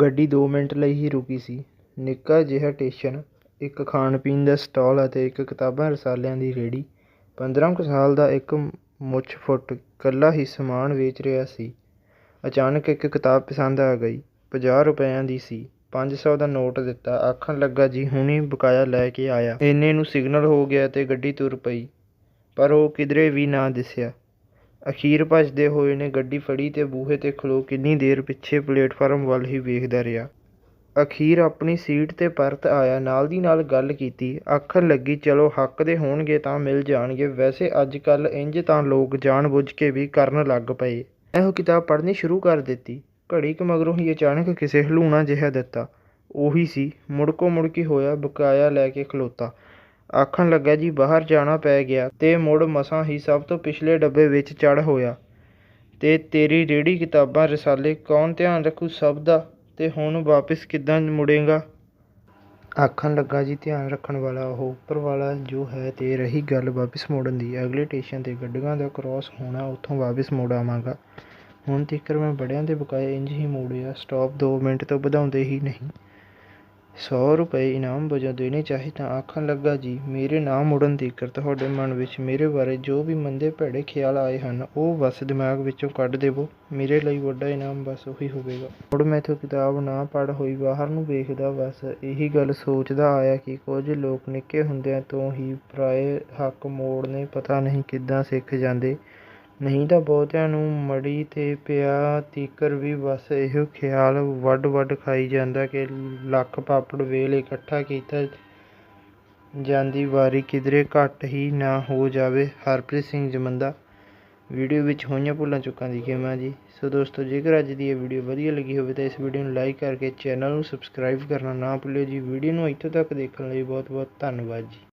ਗੱਡੀ ਦੋ ਮਿੰਟ ਲਈ ਹੀ ਰੁਕੀ ਸੀ। ਨਿੱਕਾ ਜਿਹਾ ਟੇਸ਼ਨ, ਇੱਕ ਖਾਣ ਪੀਣ ਦਾ ਸਟਾਲ ਅਤੇ ਇੱਕ ਕਿਤਾਬਾਂ ਰਸਾਲਿਆਂ ਦੀ ਰੇਹੜੀ। ਪੰਦਰਾਂ ਕੁ ਸਾਲ ਦਾ ਇੱਕ ਮੁੱਛ ਫੁੱਟ ਇਕੱਲਾ ਹੀ ਸਮਾਨ ਵੇਚ ਰਿਹਾ ਸੀ। ਅਚਾਨਕ ਇੱਕ ਕਿਤਾਬ ਪਸੰਦ ਆ ਗਈ। ਪੰਜਾਹ ਰੁਪਇਆਂ ਦੀ ਸੀ। ਪੰਜ ਸੌ ਦਾ ਨੋਟ ਦਿੱਤਾ। ਆਖਣ ਲੱਗਾ, ਜੀ, ਹੁਣੀ ਬਕਾਇਆ ਲੈ ਕੇ ਆਇਆ। ਇੰਨੇ ਨੂੰ ਸਿਗਨਲ ਹੋ ਗਿਆ ਅਤੇ ਗੱਡੀ ਤੁਰ ਪਈ। ਪਰ ਉਹ ਕਿਧਰੇ ਵੀ ਨਾ ਦਿਸਿਆ। ਅਖੀਰ ਭੱਜਦੇ ਹੋਏ ਨੇ ਗੱਡੀ ਫੜੀ ਅਤੇ ਬੂਹੇ ਤੇ ਖਲੋ ਕਿੰਨੀ ਦੇਰ ਪਿੱਛੇ ਪਲੇਟਫਾਰਮ ਵੱਲ ਹੀ ਵੇਖਦਾ ਰਿਹਾ। ਅਖੀਰ ਆਪਣੀ ਸੀਟ ਤੇ ਪਰਤ ਆਇਆ, ਨਾਲ ਦੀ ਨਾਲ ਗੱਲ ਕੀਤੀ। ਆਖਣ ਲੱਗੀ, ਚਲੋ, ਹੱਕ ਦੇ ਹੋਣਗੇ ਤਾਂ ਮਿਲ ਜਾਣਗੇ। ਵੈਸੇ ਅੱਜ ਕੱਲ੍ਹ ਇੰਝ ਤਾਂ ਲੋਕ ਜਾਣ ਬੁੱਝ ਕੇ ਵੀ ਕਰਨ ਲੱਗ ਪਏ। ਮੈਂ ਉਹ ਕਿਤਾਬ ਪੜ੍ਹਨੀ ਸ਼ੁਰੂ ਕਰ ਦਿੱਤੀ। ਘੜੀ ਕੁ ਮਗਰੋਂ ਹੀ ਅਚਾਨਕ ਕਿਸੇ ਹਲੂਣਾ ਜਿਹਾ ਦਿੱਤਾ। ਉਹੀ ਸੀ, ਮੁੜਕੋ ਮੁੜਕੀ ਹੋਇਆ, ਬਕਾਇਆ ਲੈ ਕੇ ਖਲੋਤਾ। ਆਖਣ ਲੱਗਾ, ਜੀ, ਬਾਹਰ ਜਾਣਾ ਪੈ ਗਿਆ ਤੇ ਮੁੜ ਮਸਾਂ ਹੀ ਸਭ ਤੋਂ ਪਿਛਲੇ ਡੱਬੇ ਵਿੱਚ ਚੜ ਹੋਇਆ। ਤੇ ਤੇਰੀ ਰੇਹੜੀ ਕਿਤਾਬਾਂ ਰਸਾਲੇ ਕੌਣ ਧਿਆਨ ਰੱਖੂ ਸਭ ਦਾ? ਤੇ ਹੁਣ ਵਾਪਿਸ ਕਿੱਦਾਂ ਮੁੜੇਗਾ? ਆਖਣ ਲੱਗਾ, ਜੀ, ਧਿਆਨ ਰੱਖਣ ਵਾਲਾ ਉਹ ਉੱਪਰ ਵਾਲਾ ਜੋ ਹੈ ਤੇ ਰਹੀ ਗੱਲ ਵਾਪਿਸ ਮੁੜਨ ਦੀ। ਅਗਲੇ ਸਟੇਸ਼ਨ ਤੇ ਗੱਡੀਆਂ ਦਾ ਕ੍ਰਾਸ ਹੋਣਾ, ਉੱਥੋਂ ਵਾਪਿਸ ਮੁੜ ਆਵਾਂਗਾ। ਹੁਣ ਤੀਕਰ ਮੈਂ ਬੜਿਆਂ ਦੇ ਬਕਾਏ ਇੰਜ ਹੀ ਮੋੜਿਆ। ਸਟਾਪ 2 ਮਿੰਟ ਤੋਂ ਵਧਾਉਂਦੇ ਹੀ ਨਹੀਂ। ਸੌ ਰੁਪਏ ਇਨਾਮ ਵਜੋਂ ਦੇਣੇ ਚਾਹੇ ਤਾਂ ਆਖਣ ਲੱਗਾ, ਜੀ, ਮੇਰੇ ਨਾ ਮੁੜਨ ਤੀਕਰ ਤੁਹਾਡੇ ਮਨ ਵਿੱਚ ਮੇਰੇ ਬਾਰੇ ਜੋ ਵੀ ਮੰਦੇ ਭੈੜੇ ਖਿਆਲ ਆਏ ਹਨ, ਉਹ ਬਸ ਦਿਮਾਗ ਵਿੱਚੋਂ ਕੱਢ ਦੇਵੋ। ਮੇਰੇ ਲਈ ਵੱਡਾ ਇਨਾਮ ਬਸ ਉਹੀ ਹੋਵੇਗਾ। ਮੁੜ ਮੈਥੋਂ ਕਿਤਾਬ ਨਾ ਪੜ੍ਹ ਹੋਈ, ਬਾਹਰ ਨੂੰ ਵੇਖਦਾ ਬਸ ਇਹੀ ਗੱਲ ਸੋਚਦਾ ਆਇਆ ਕਿ ਕੁਝ ਲੋਕ ਨਿੱਕੇ ਹੁੰਦਿਆਂ ਤੋਂ ਹੀ ਪਰਾਏ ਹੱਕ ਮੋੜਨੇ ਪਤਾ ਨਹੀਂ ਕਿੱਦਾਂ ਸਿੱਖ ਜਾਂਦੇ। ਨਹੀਂ ਤਾਂ ਬਹੁਤਿਆਂ ਨੂੰ ਮੜੀ ਤੇ ਪਿਆ ਤੀਕਰ ਵੀ ਬਸ ਇਹੋ ਖਿਆਲ ਵੱਢ ਵੱਢ ਖਾਈ ਜਾਂਦਾ ਕਿ ਲੱਖ ਪਾਪੜ ਵੇਲ ਇਕੱਠਾ ਕੀਤਾ ਜਾਂਦੀ ਵਾਰੀ ਕਿਧਰੇ ਘੱਟ ਹੀ ਨਾ ਹੋ ਜਾਵੇ। ਹਰਪ੍ਰੀਤ ਸਿੰਘ ਜਮੰਦਾ, ਵੀਡੀਓ ਵਿੱਚ ਹੋਈਆਂ ਭੁੱਲਾਂ ਚੁੱਕਾਂ ਦੀ ਖੇਮਾ ਜੀ। ਸੋ ਦੋਸਤੋ, ਜੇਕਰ ਅੱਜ ਦੀ ਇਹ ਵੀਡੀਓ ਵਧੀਆ ਲੱਗੀ ਹੋਵੇ ਤਾਂ ਇਸ ਵੀਡੀਓ ਨੂੰ ਲਾਈਕ ਕਰਕੇ ਚੈਨਲ ਨੂੰ ਸਬਸਕ੍ਰਾਈਬ ਕਰਨਾ ਨਾ ਭੁੱਲਿਓ ਜੀ। ਵੀਡੀਓ ਨੂੰ ਇੱਥੋਂ ਤੱਕ ਦੇਖਣ ਲਈ ਬਹੁਤ ਬਹੁਤ ਧੰਨਵਾਦ ਜੀ।